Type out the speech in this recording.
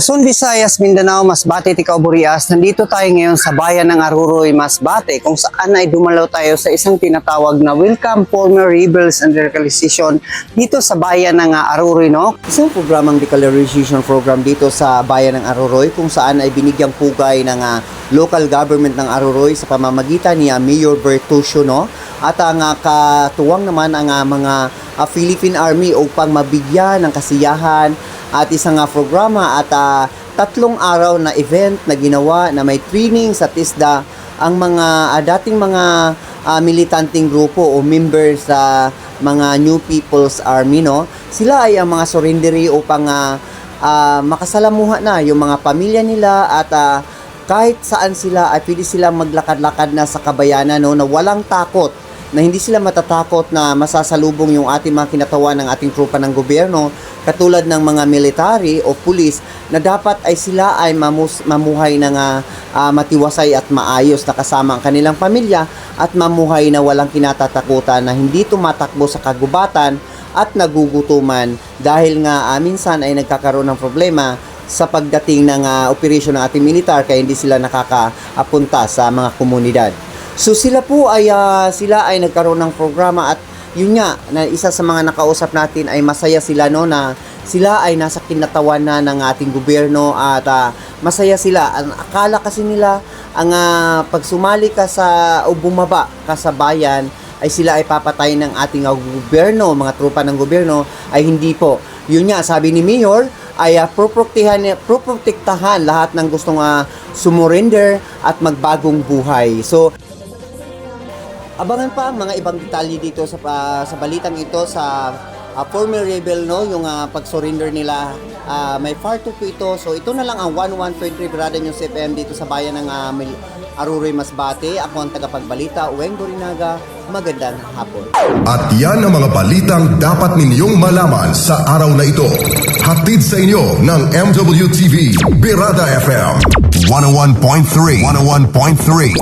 Luzon, Visayas, Mindanao, Masbate, Ticao, Burias. Nandito tayo ngayon sa bayan ng Aruroy, Masbate, kung saan ay dumalaw tayo sa isang tinatawag na Welcome Former Rebels and Recalization dito sa bayan ng ah, Aruroy, no? Isang programang decolorization program dito sa bayan ng Aruroy kung saan ay binigyang pugay ng ah, local government ng Aruroy sa pamamagitan ni ah, Mayor Bertuccio, no? At ang ah, katuwang naman ang ah, mga ah, Philippine Army upang mabigyan ng kasiyahan at isang nga programa at ah, tatlong araw na event na ginawa na may training sa TISDA ang mga ah, dating mga ah, militanteng grupo o members sa mga New People's Army no? Sila ay ang mga surrendery upang ah, ah, makasalamuha na yung mga pamilya nila at ah, kahit saan sila ay pwede silang maglakad-lakad na sa kabayanan no? Na walang takot na hindi sila matatakot na masasalubong yung ating mga kinatawan ng ating trupa ng gobyerno katulad ng mga military o pulis na dapat ay sila ay mamus, mamuhay ng ah, ah, matiwasay at maayos na kasama ang kanilang pamilya at mamuhay na walang kinatatakutan na hindi tumatakbo sa kagubatan at nagugutuman dahil nga ah, minsan ay nagkakaroon ng problema sa pagdating ng ah, operasyon ng ating militar kaya hindi sila nakakapunta sa mga komunidad. So sila po ay ah, sila ay nagkaroon ng programa at yun nga na isa sa mga nakausap natin ay masaya sila no na sila ay nasa kinatawan na ng ating gobyerno at ah, masaya sila. Ang akala kasi nila ang ah, pag sumali ka sa o bumaba ka sa bayan ay sila ay papatay ng ating ah, gobyerno, mga tropa ng gobyerno ay hindi po. Yun nga sabi ni Mayor ay uh, proprotektahan, proprotektahan lahat ng gustong ah, sumurrender at magbagong buhay. So Abangan pa ang mga ibang detalye dito sa pa- sa balitang ito sa ah, former rebel no? Yung ah, pag-surrender nila. Ah, may far to ito. So ito na lang ang 11.3 Brada News FM dito sa bayan ng uh, Aruroy Masbate. Ako ang tagapagbalita Uweng Borinaga magandang hapon. At yan ang mga balitang dapat ninyong malaman sa araw na ito. Hatid sa inyo ng MWTV Birada FM 101.3 101.3